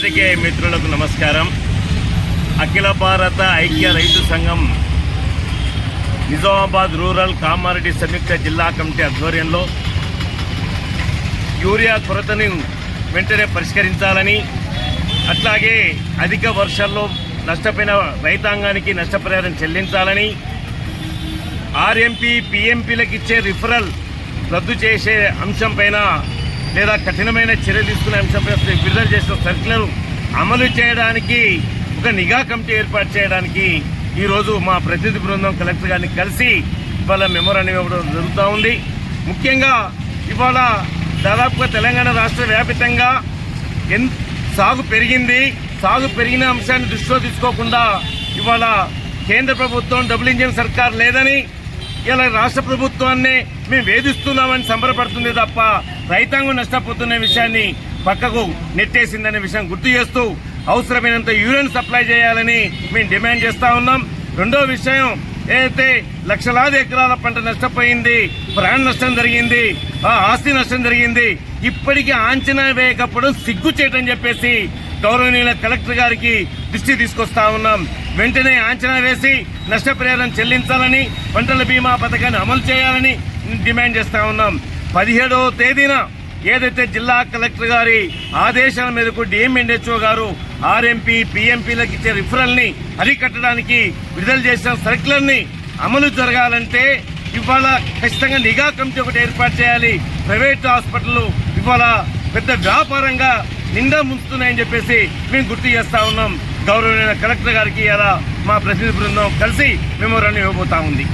పత్రికేయ మిత్రులకు నమస్కారం. అఖిల భారత ఐక్య రైతు సంఘం నిజామాబాద్ రూరల్ కామారెడ్డి సంయుక్త జిల్లా కమిటీ ఆధ్వర్యంలో యూరియా కొరతను వెంటనే పరిష్కరించాలని అట్లాగే అధిక వర్షాల్లో నష్టపోయిన రైతాంగానికి నష్టపరిహారం చెల్లించాలని ఆర్ఎంపీ పిఎంపీలకు ఇచ్చే రిఫరల్ రద్దు చేసే అంశం పైన లేదా కఠినమైన చర్య తీసుకునే అంశంపై విడుదల చేసిన సర్కులను అమలు చేయడానికి ఒక నిఘా కమిటీ ఏర్పాటు చేయడానికి ఈరోజు మా ప్రతినిధి బృందం కలెక్టర్ గారిని కలిసి ఇవాళ మెమోరాండం ఇవ్వడం జరుగుతూ ఉంది. ముఖ్యంగా ఇవాళ దాదాపుగా తెలంగాణ రాష్ట్ర వ్యాపితంగా ఎన్ సాగు పెరిగింది. సాగు పెరిగిన అంశాన్ని దృష్టిలో తీసుకోకుండా ఇవాళ కేంద్ర ప్రభుత్వం డబుల్ ఇంజిన్ సర్కార్ లేదని ఇలా రాష్ట్ర ప్రభుత్వాన్ని మేము వేధిస్తున్నామని సంబరపడుతుంది తప్ప రైతాంగం నష్టపోతున్న విషయాన్ని పక్కకు నెట్టేసిందనే విషయం గుర్తు చేస్తూ అవసరమైనంత యూరియన్ సప్లై చేయాలని మేము డిమాండ్ చేస్తూ ఉన్నాం. రెండో విషయం ఏదైతే లక్షలాది ఎకరాల పంట నష్టపోయింది ప్రాణ నష్టం జరిగింది ఆ ఆస్తి నష్టం జరిగింది ఇప్పటికీ అంచనా వేయకపోవడం సిగ్గు చేయటం చెప్పేసి గౌరవనీయుల కలెక్టర్ గారికి దృష్టి తీసుకొస్తా ఉన్నాం. వెంటనే అంచనా వేసి నష్టపరిహారం చెల్లించాలని పంటల బీమా పథకాన్ని అమలు చేయాలని డిమాండ్ చేస్తా ఉన్నాం. పదిహేడవ తేదీన ఏదైతే జిల్లా కలెక్టర్ గారి ఆదేశాల మేరకు డిఎంఎన్హెచ్ఓ గారు ఆర్ఎంపీ పిఎంపీలకు ఇచ్చే రిఫరల్ని అరికట్టడానికి విడుదల చేసిన సర్క్యులర్ని అమలు జరగాలంటే ఇవాళ ఖచ్చితంగా నిఘా కమిటీ ఒకటి ఏర్పాటు చేయాలి. ప్రైవేట్ హాస్పిటల్ ఇవాళ పెద్ద వ్యాపారంగా నిండా ముంచుతున్నాయని చెప్పేసి మేము గుర్తు చేస్తా ఉన్నాం. గౌరవనీయ కలెక్టర్ గారికి అలా మా ప్రతినిధి బృందం కలిసి మెమోరాన్ని ఇవ్వబోతా ఉంది.